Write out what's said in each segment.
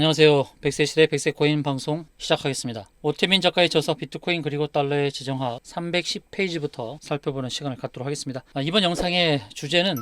안녕하세요. 백세 시대 백세 코인 방송 시작하겠습니다. 오태민 작가의 저서 비트코인 그리고 달러의 지정학 310페이지부터 살펴보는 시간을 갖도록 하겠습니다. 아, 이번 영상의 주제는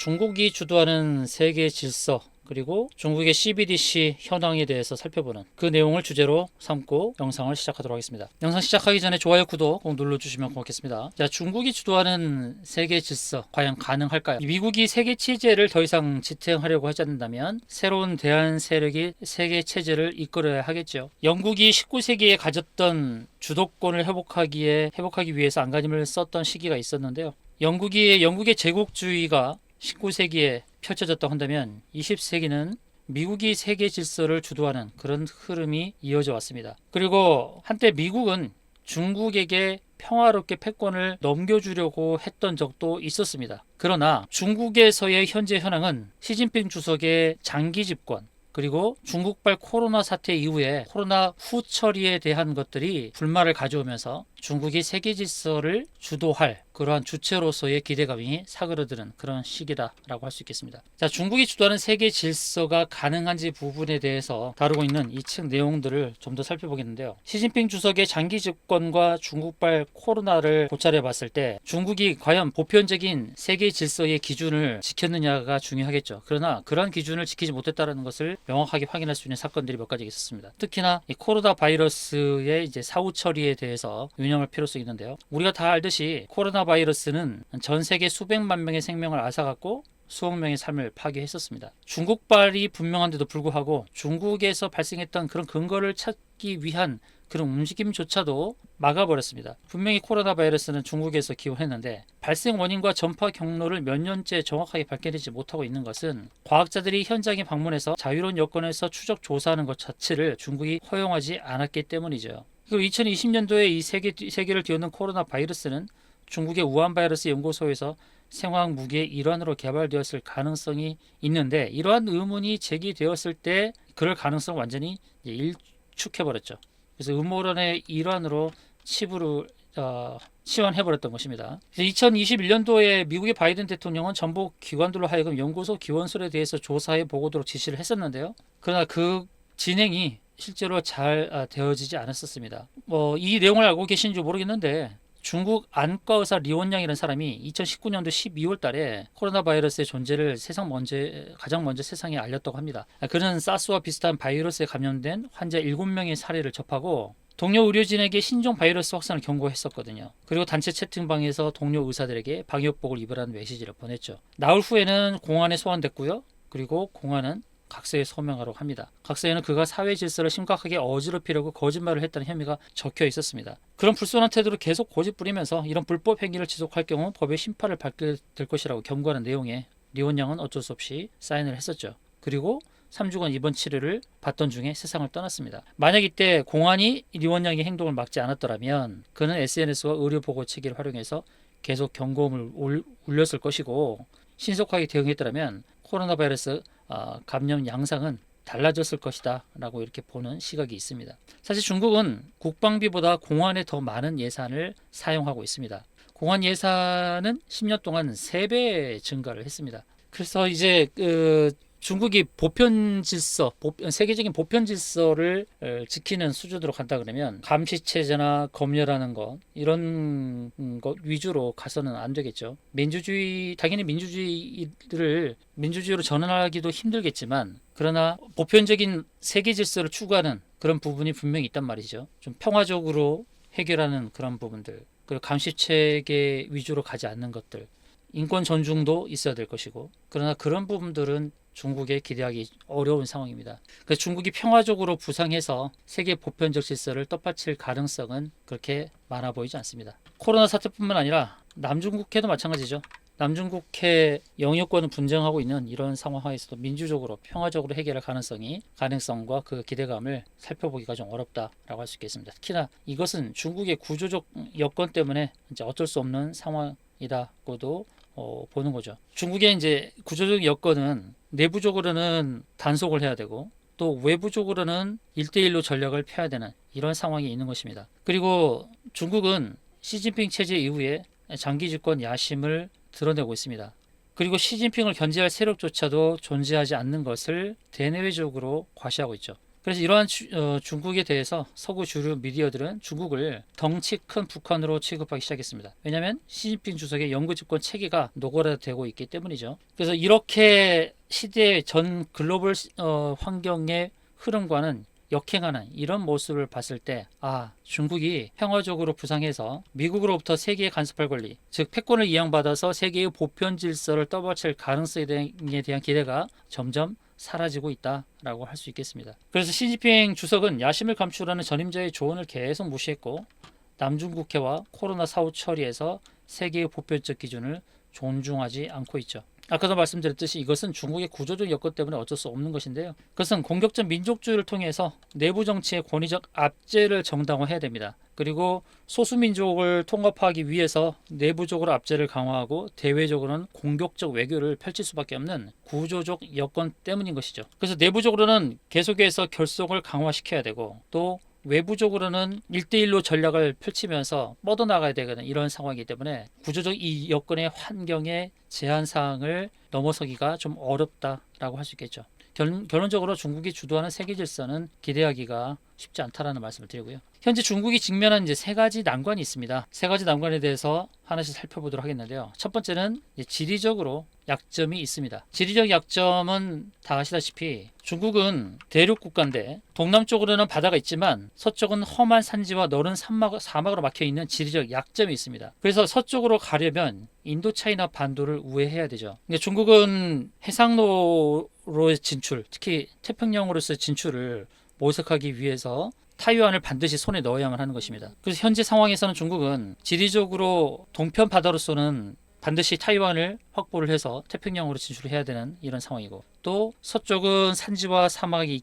중국이 주도하는 세계 질서 그리고 중국의 CBDC 현황에 대해서 살펴보는 그 내용을 주제로 삼고 영상을 시작하도록 하겠습니다. 영상 시작하기 전에 좋아요, 구독 꼭 눌러주시면 고맙겠습니다. 자, 중국이 주도하는 세계 질서 과연 가능할까요? 이 미국이 세계 체제를 더 이상 지탱하려고 하지 않는다면 새로운 대한 세력이 세계 체제를 이끌어야 하겠죠. 영국이 19세기에 가졌던 주도권을 회복하기에 회복하기 위해서 안간힘을 썼던 시기가 있었는데요. 영국이 영국의 제국주의가 19세기에 펼쳐졌다 한다면 20세기는 미국이 세계 질서를 주도하는 그런 흐름이 이어져 왔습니다. 그리고 한때 미국은 중국에게 평화롭게 패권을 넘겨주려고 했던 적도 있었습니다. 그러나 중국에서의 현재 현황은 시진핑 주석의 장기 집권, 그리고 중국발 코로나 사태 이후에 코로나 후 처리에 대한 것들이 불만을 가져오면서 중국이 세계 질서를 주도할 그러한 주체로서의 기대감이 사그러드는 그런 시기다라고 할 수 있겠습니다. 자, 중국이 주도하는 세계 질서가 가능한지 부분에 대해서 다루고 있는 이 책 내용들을 좀 더 살펴보겠는데요. 시진핑 주석의 장기 집권과 중국발 코로나를 고찰해 봤을 때 중국이 과연 보편적인 세계 질서의 기준을 지켰느냐가 중요하겠죠. 그러나 그러한 기준을 지키지 못했다는 것을 명확하게 확인할 수 있는 사건들이 몇 가지 있었습니다. 특히나 이 코로나 바이러스의 이제 사후 처리에 대해서 유념할 필요성이 있는데요. 우리가 다 알듯이 코로나 바이러스는 전 세계 수백만 명의 생명을 앗아갔고 수억 명의 삶을 파괴했었습니다. 중국발이 분명한데도 불구하고 중국에서 발생했던 그런 근거를 찾기 위한 그런 움직임조차도 막아버렸습니다. 분명히 코로나 바이러스는 중국에서 기원했는데 발생 원인과 전파 경로를 몇 년째 정확하게 밝혀내지 못하고 있는 것은 과학자들이 현장에 방문해서 자유로운 여건에서 추적 조사하는 것 자체를 중국이 허용하지 않았기 때문이죠. 그리고 2020년도에 이 세계, 세계를 뒤엎는 코로나 바이러스는 중국의 우한 바이러스 연구소에서 생화학 무기의 일환으로 개발되었을 가능성이 있는데 이러한 의문이 제기되었을 때 그럴 가능성 완전히 일축해 버렸죠. 그래서 음모론의 일환으로 치부를 어, 치환해버렸던 것입니다. 2021년도에 미국의 바이든 대통령은 전북 기관들로 하여금 연구소 기원설에 대해서 조사해 보고도록 지시를 했었는데요. 그러나 그 진행이 실제로 잘 아, 되어지지 않았었습니다. 뭐 이 내용을 알고 계신지 모르겠는데 중국 안과 의사 리원양이라는 사람이 2019년도 12월 달에 코로나 바이러스의 존재를 세상 먼저 가장 먼저 세상에 알렸다고 합니다. 그는 사스와 비슷한 바이러스에 감염된 환자 7명의 사례를 접하고 동료 의료진에게 신종 바이러스 확산을 경고했었거든요. 그리고 단체 채팅방에서 동료 의사들에게 방역복을 입으라는 메시지를 보냈죠. 나흘 후에는 공안에 소환됐고요. 그리고 공안은 각서에 서명하라고 합니다. 각서에는 그가 사회 질서를 심각하게 어지럽히려고 거짓말을 했다는 혐의가 적혀 있었습니다. 그런 불손한 태도를 계속 고집 부리면서 이런 불법 행위를 지속할 경우 법의 심판을 받게 될 것이라고 경고하는 내용에 리원 양은 어쩔 수 없이 사인을 했었죠. 그리고 3주간 입원 치료를 받던 중에 세상을 떠났습니다. 만약 이때 공안이 리원 양의 행동을 막지 않았더라면 그는 SNS와 의료 보고 체계를 활용해서 계속 경고음을 울렸을 것이고 신속하게 대응했더라면 코로나 바이러스 어, 감염 양상은 달라졌을 것이다 라고 이렇게 보는 시각이 있습니다. 사실 중국은 국방비보다 공안에 더 많은 예산을 사용하고 있습니다. 공안 예산은 10년 동안 3배 증가를 했습니다. 그래서 이제 그 중국이 보편 질서, 세계적인 보편 질서를 어, 지키는 수준으로 간다 그러면 감시 체제나 검열하는 것 이런 것 위주로 가서는 안 되겠죠. 민주주의 당연히 민주주의를 민주주의로 전환하기도 힘들겠지만 그러나 보편적인 세계 질서를 추구하는 그런 부분이 분명히 있단 말이죠. 좀 평화적으로 해결하는 그런 부분들 그리고 감시 체계 위주로 가지 않는 것들 인권 존중도 있어야 될 것이고 그러나 그런 부분들은 중국에 기대하기 어려운 상황입니다. 그 중국이 평화적으로 부상해서 세계 보편적 질서를 떡받칠 가능성은 그렇게 많아 보이지 않습니다. 코로나 사태뿐만 아니라 남중국해도 마찬가지죠. 남중국해 영유권을 분쟁하고 있는 이런 상황하에서도 민주적으로 평화적으로 해결할 가능성이 가능성과 그 기대감을 살펴보기가 좀 어렵다라고 할 수 있겠습니다. 특히나 이것은 중국의 구조적 여건 때문에 이제 어쩔 수 없는 상황이다고도 어, 보는 거죠. 중국의 이제 구조적 여건은 내부적으로는 단속을 해야 되고 또 외부적으로는 일대일로 전략을 펴야 되는 이런 상황이 있는 것입니다. 그리고 중국은 시진핑 체제 이후에 장기 집권 야심을 드러내고 있습니다. 그리고 시진핑을 견제할 세력조차도 존재하지 않는 것을 대내외적으로 과시하고 있죠. 그래서 이러한 주- 어, 중국에 대해서 서구 주류 미디어들은 중국을 덩치 큰 북한으로 취급하기 시작했습니다. 왜냐하면 시진핑 주석의 영구 집권 체계가 노골화되고 있기 때문이죠. 그래서 이렇게 시대의 전 글로벌 시- 어, 환경의 흐름과는 역행하는 이런 모습을 봤을 때, 아, 중국이 평화적으로 부상해서 미국으로부터 세계에 간섭할 권리, 즉 패권을 이양받아서 세계의 보편 질서를 떠받칠 가능성에 대한 기대가 점점 사라지고 있다라고 할 수 있겠습니다. 그래서 시진핑 주석은 야심을 감추라는 전임자의 조언을 계속 무시했고 남중국해와 코로나 사후 처리에서 세계의 보편적 기준을 존중하지 않고 있죠. 아까도 말씀드렸듯이 이것은 중국의 구조적 여건 때문에 어쩔 수 없는 것인데요. 그것은 공격적 민족주의를 통해서 내부 정치의 권위적 압제를 정당화해야 됩니다. 그리고 소수민족을 통합하기 위해서 내부적으로 압제를 강화하고 대외적으로는 공격적 외교를 펼칠 수밖에 없는 구조적 여건 때문인 것이죠. 그래서 내부적으로는 계속해서 결속을 강화시켜야 되고 또 외부적으로는 1대1로 전략을 펼치면서 뻗어나가야 되는 이런 상황이기 때문에 구조적 이 여건의 환경의 제한 사항을 넘어서기가 좀 어렵다라고 할 수 있겠죠. 결, 결론적으로 중국이 주도하는 세계 질서는 기대하기가 쉽지 않다라는 말씀을 드리고요. 현재 중국이 직면한 이제 세 가지 난관이 있습니다. 세 가지 난관에 대해서 하나씩 살펴보도록 하겠는데요. 첫 번째는 지리적으로 약점이 있습니다. 지리적 약점은 다 아시다시피 중국은 대륙 국가인데 동남쪽으로는 바다가 있지만 서쪽은 험한 산지와 너른 사막, 사막으로 막혀 있는 지리적 약점이 있습니다. 그래서 서쪽으로 가려면 인도차이나 반도를 우회해야 되죠. 근데 중국은 해상로 로의 진출, 특히 태평양으로서의 진출을 모색하기 위해서 타이완을 반드시 손에 넣어야만 하는 것입니다. 그래서 현재 상황에서는 중국은 지리적으로 동편 바다로서는 반드시 타이완을 확보를 해서 태평양으로 진출해야 되는 이런 상황이고 또 서쪽은 산지와 사막이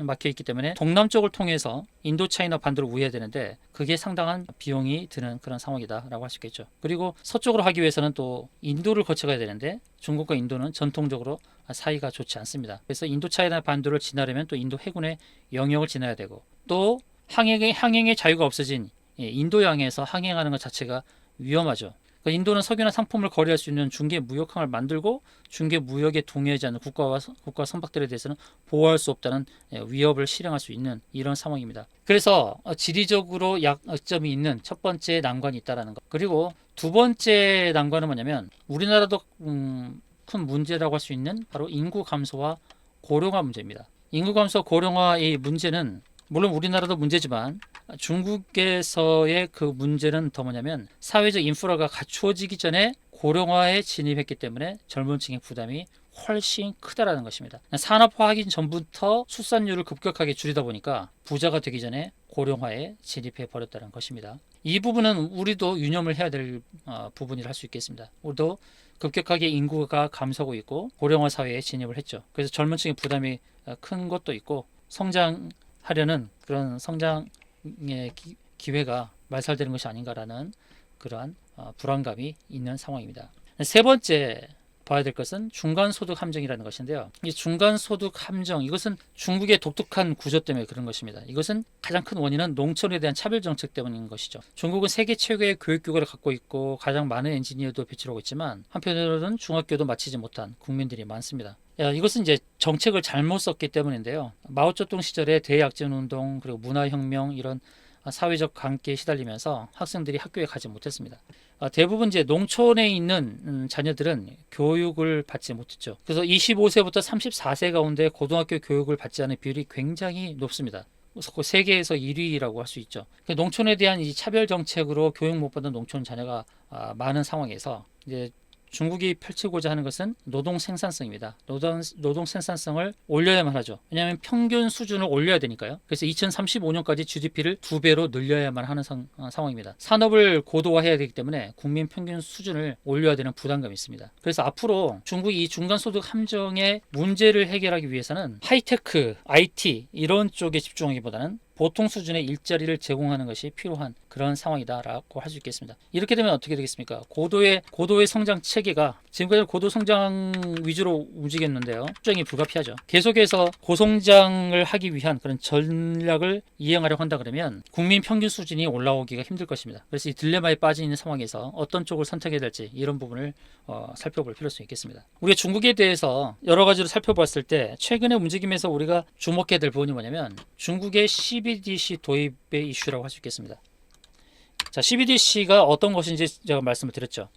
막혀 있기 때문에 동남쪽을 통해서 인도차이나 반도를 우회해야 되는데 그게 상당한 비용이 드는 그런 상황이다라고 할 수 있겠죠. 그리고 서쪽으로 하기 위해서는 또 인도를 거쳐가야 되는데 중국과 인도는 전통적으로 사이가 좋지 않습니다. 그래서 인도차이나 반도를 지나려면 또 인도 해군의 영역을 지나야 되고 또 항행의 항행의 자유가 없어진 예, 인도양에서 항행하는 것 자체가 위험하죠. 그러니까 인도는 석유나 상품을 거래할 수 있는 중개 무역항을 만들고 중개 무역에 동의하지 않는 국가와 선- 국가 선박들에 대해서는 보호할 수 없다는 예, 위협을 실행할 수 있는 이런 상황입니다. 그래서 어, 지리적으로 약점이 있는 첫 번째 난관이 있다라는 것. 그리고 두 번째 난관은 뭐냐면 우리나라도 음, 큰 문제라고 할 수 있는 바로 인구 감소와 고령화 문제입니다. 인구 감소 고령화의 문제는 물론 우리나라도 문제지만 중국에서의 그 문제는 더 뭐냐면 사회적 인프라가 갖추어지기 전에 고령화에 진입했기 때문에 젊은 층의 부담이 훨씬 크다라는 것입니다. 산업화하기 전부터 출산율을 급격하게 줄이다 보니까 부자가 되기 전에 고령화에 진입해 버렸다는 것입니다. 이 부분은 우리도 유념을 해야 될 어, 부분이라 할 수 있겠습니다. 우리도 급격하게 인구가 감소하고 있고 고령화 사회에 진입을 했죠. 그래서 젊은 층의 부담이 어, 큰 것도 있고 성장 하려는 그런 성장의 기, 기회가 말살되는 것이 아닌가라는 그러한 어, 불안감이 있는 상황입니다. 세 번째 봐야 될 것은 중간소득 함정이라는 것인데요. 이 중간소득 함정 이것은 중국의 독특한 구조 때문에 그런 것입니다. 이것은 가장 큰 원인은 농촌에 대한 차별 정책 때문인 것이죠. 중국은 세계 최고의 교육 규모를 갖고 있고 가장 많은 엔지니어도 배출하고 있지만 한편으로는 중학교도 마치지 못한 국민들이 많습니다. 야, 이것은 이제 정책을 잘못 썼기 때문인데요. 마오쩌둥 시절에 대약전 운동 그리고 문화혁명 이런 사회적 관계에 시달리면서 학생들이 학교에 가지 못했습니다. 아, 대부분 이제 농촌에 있는 음, 자녀들은 교육을 받지 못했죠. 그래서 25세부터 34세 가운데 고등학교 교육을 받지 않은 비율이 굉장히 높습니다. 그 세계에서 1위라고 할 수 있죠. 그 농촌에 대한 이 차별 정책으로 교육 못 받는 농촌 자녀가 아, 많은 상황에서 이제 중국이 펼치고자 하는 것은 노동 생산성입니다. 노동, 노동 생산성을 올려야만 하죠. 왜냐하면 평균 수준을 올려야 되니까요. 그래서 2035년까지 GDP를 두 배로 늘려야만 하는 상, 어, 상황입니다. 산업을 고도화해야 되기 때문에 국민 평균 수준을 올려야 되는 부담감이 있습니다. 그래서 앞으로 중국이 이 중간소득 함정의 문제를 해결하기 위해서는 하이테크, IT 이런 쪽에 집중하기보다는 보통 수준의 일자리를 제공하는 것이 필요한 그런 상황이다라고 할 수 있겠습니다. 이렇게 되면 어떻게 되겠습니까? 고도의 고도의 성장 체계가 지금까지 고도 성장 위주로 움직였는데요. 수정이 불가피하죠. 계속해서 고성장을 하기 위한 그런 전략을 이행하려고 한다 그러면 국민 평균 수준이 올라오기가 힘들 것입니다. 그래서 이 딜레마에 빠져 있는 상황에서 어떤 쪽을 선택해야 될지 이런 부분을 어, 살펴볼 필요성이 있겠습니다. 우리가 중국에 대해서 여러 가지로 살펴봤을 때 최근의 움직임에서 우리가 주목해야 될 부분이 뭐냐면 중국의 CBDC 도입의 이슈라고 할 수 있겠습니다. 자, CBDC가 어떤 것인지 제가 말씀을 드렸죠.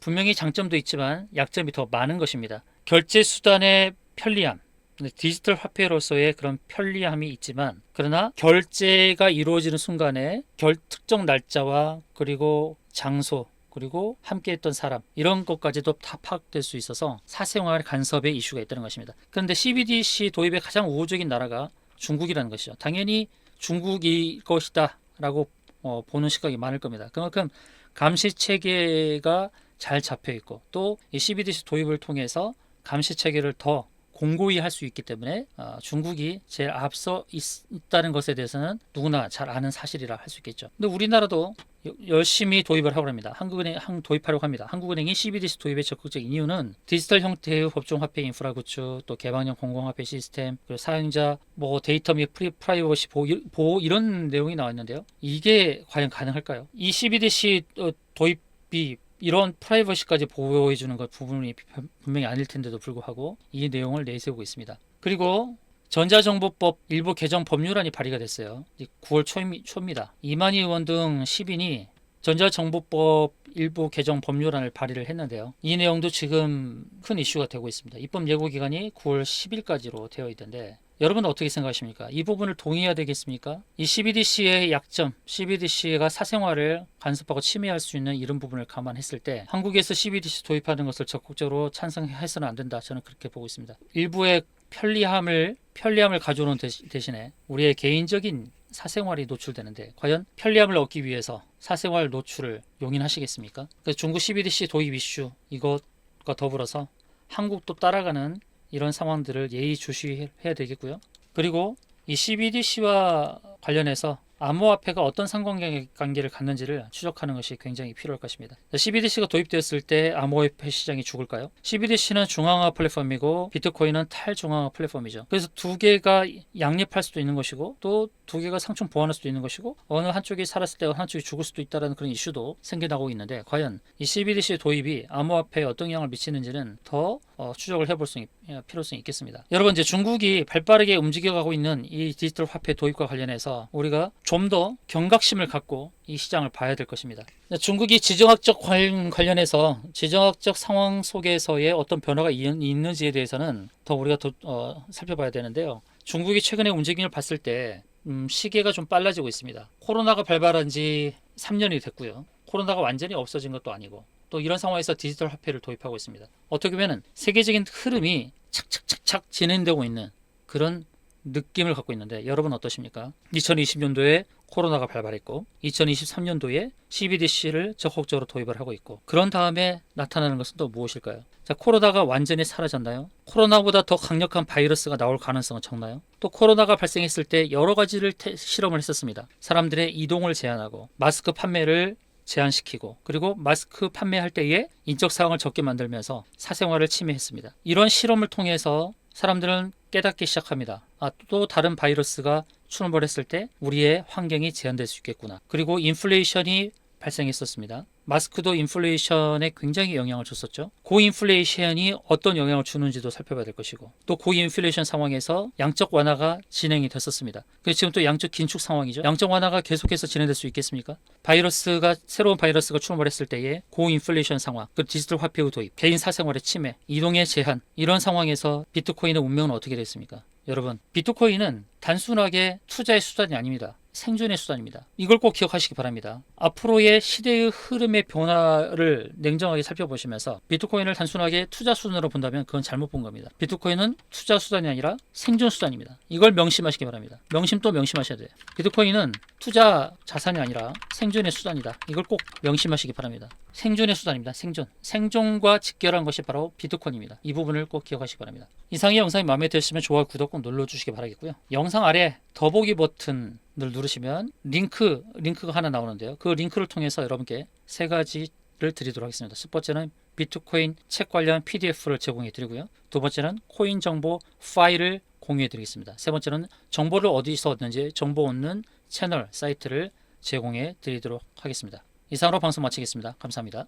분명히 장점도 있지만 약점이 더 많은 것입니다. 결제 수단의 편리함, 근데 디지털 화폐로서의 그런 편리함이 있지만 그러나 결제가 이루어지는 순간에 결 특정 날짜와 그리고 장소 그리고 함께했던 사람 이런 것까지도 다 파악될 수 있어서 사생활 간섭의 이슈가 있다는 것입니다. 그런데 CBDC 도입의 가장 우호적인 나라가 중국이라는 것이죠. 당연히 중국이 것이다라고 어, 보는 시각이 많을 겁니다. 그만큼 감시 체계가 잘 잡혀 있고 또 이 CBDC 도입을 통해서 감시 체계를 더 공고히 할 수 있기 때문에 어, 중국이 제일 앞서 있, 다는 것에 대해서는 누구나 잘 아는 사실이라 할 수 있겠죠. 근데 우리나라도 여- 열심히 도입을 하고 합니다. 한국은행 항 도입하려고 합니다. 한국은행이 CBDC 도입에 적극적인 이유는 디지털 형태의 법정 화폐 인프라 구축, 또 개방형 공공화폐 시스템, 그리고 사용자 뭐 데이터 및 프리 프라이버시 보호, 이- 보호 이런 내용이 나와 있는데요. 이게 과연 가능할까요? 이 CBDC 어, 도입이 이런 프라이버시까지 보호해주는 것 부분이 분명히 아닐 텐데도 불구하고 이 내용을 내세우고 있습니다. 그리고 전자정보법 일부 개정 법률안이 발의가 됐어요. 9월 초입, 초입니다. 이만희 의원 등 10인이 전자정보법 일부 개정 법률안을 발의를 했는데요. 이 내용도 지금 큰 이슈가 되고 있습니다. 입법 예고 기간이 9월 10일까지로 되어 있던데 여러분은 어떻게 생각하십니까? 이 부분을 동의해야 되겠습니까? 이 CBDC의 약점, CBDC가 사생활을 간섭하고 침해할 수 있는 이런 부분을 감안했을 때 한국에서 CBDC 도입하는 것을 적극적으로 찬성해서는 안 된다. 저는 그렇게 보고 있습니다. 일부의 편리함을 편리함을 가져오는 대신에 우리의 개인적인 사생활이 노출되는데 과연 편리함을 얻기 위해서 사생활 노출을 용인하시겠습니까? 중국 CBDC 도입 이슈 이것과 더불어서 한국도 따라가는 이런 상황들을 예의주시해야 되겠고요. 그리고 이 CBDC와 관련해서 암호화폐가 어떤 상관관계를 갖는지를 추적하는 것이 굉장히 필요할 것입니다. CBDC가 도입되었을 때 암호화폐 시장이 죽을까요? CBDC는 중앙화 플랫폼이고 비트코인은 탈중앙화 플랫폼이죠. 그래서 두 개가 양립할 수도 있는 것이고 또 두 개가 상충 보완할 수도 있는 것이고 어느 한쪽이 살았을 때 어느 한쪽이 죽을 수도 있다는 그런 이슈도 생겨나고 있는데 과연 이 CBDC 도입이 암호화폐에 어떤 영향을 미치는지는 더 어, 추적을 해볼 수 있, 예, 필요성이 있겠습니다. 여러분 이제 중국이 발빠르게 움직여가고 있는 이 디지털 화폐 도입과 관련해서 우리가 좀 더 경각심을 갖고 이 시장을 봐야 될 것입니다. 중국이 지정학적 관- 관련해서 지정학적 상황 속에서의 어떤 변화가 이- 있는지에 대해서는 더 우리가 더 어, 살펴봐야 되는데요. 중국이 최근의 움직임을 봤을 때 음, 시계가 좀 빨라지고 있습니다. 코로나가 발발한 지 3년이 됐고요. 코로나가 완전히 없어진 것도 아니고 또 이런 상황에서 디지털 화폐를 도입하고 있습니다. 어떻게 보면 세계적인 흐름이 착착착착 진행되고 있는 그런 느낌을 갖고 있는데 여러분 어떠십니까? 2020년도에 코로나가 발발했고 2023년도에 CBDC를 적극적으로 도입을 하고 있고 그런 다음에 나타나는 것은 또 무엇일까요? 자, 코로나가 완전히 사라졌나요? 코로나보다 더 강력한 바이러스가 나올 가능성은 적나요? 또 코로나가 발생했을 때 여러 가지를 테- 실험을 했었습니다. 사람들의 이동을 제한하고 마스크 판매를 제한시키고 그리고 마스크 판매할 때에 인적 사항을 적게 만들면서 사생활을 침해했습니다. 이런 실험을 통해서 사람들은 깨닫기 시작합니다. 아, 또 다른 바이러스가 출몰했을 때 우리의 환경이 제한될 수 있겠구나. 그리고 인플레이션이 발생했었습니다. 마스크도 인플레이션에 굉장히 영향을 줬었죠. 고인플레이션이 어떤 영향을 주는지도 살펴봐야 될 것이고 또 고인플레이션 상황에서 양적 완화가 진행이 됐었습니다. 그리고 지금 또 양적 긴축 상황이죠. 양적 완화가 계속해서 진행될 수 있겠습니까? 바이러스가 새로운 바이러스가 출몰했을 때의 고인플레이션 상황, 그 디지털 화폐의 도입, 개인 사생활의 침해, 이동의 제한 이런 상황에서 비트코인의 운명은 어떻게 됐습니까? 여러분, 비트코인은 단순하게 투자의 수단이 아닙니다. 생존의 수단입니다. 이걸 꼭 기억하시기 바랍니다. 앞으로의 시대의 흐름의 변화를 냉정하게 살펴보시면서 비트코인을 단순하게 투자 수단으로 본다면 그건 잘못 본 겁니다. 비트코인은 투자 수단이 아니라 생존 수단입니다. 이걸 명심하시기 바랍니다. 명심 또 명심하셔야 돼요. 비트코인은 투자 자산이 아니라 생존의 수단이다. 이걸 꼭 명심하시기 바랍니다. 생존의 수단입니다. 생존. 생존과 직결한 것이 바로 비트코인입니다. 이 부분을 꼭 기억하시기 바랍니다. 이상의 영상이 마음에 드셨으면 좋아요, 구독 꼭 눌러주시기 바라겠고요. 영상 아래 더보기 버튼을 누르시면 링크, 링크가 하나 나오는데요. 그 링크를 통해서 여러분께 세 가지를 드리도록 하겠습니다. 첫 번째는 비트코인 책 관련 PDF를 제공해 드리고요. 두 번째는 코인 정보 파일을 공유해 드리겠습니다. 세 번째는 정보를 어디서 얻는지 정보 얻는 채널, 사이트를 제공해 드리도록 하겠습니다. 이상으로 방송 마치겠습니다. 감사합니다.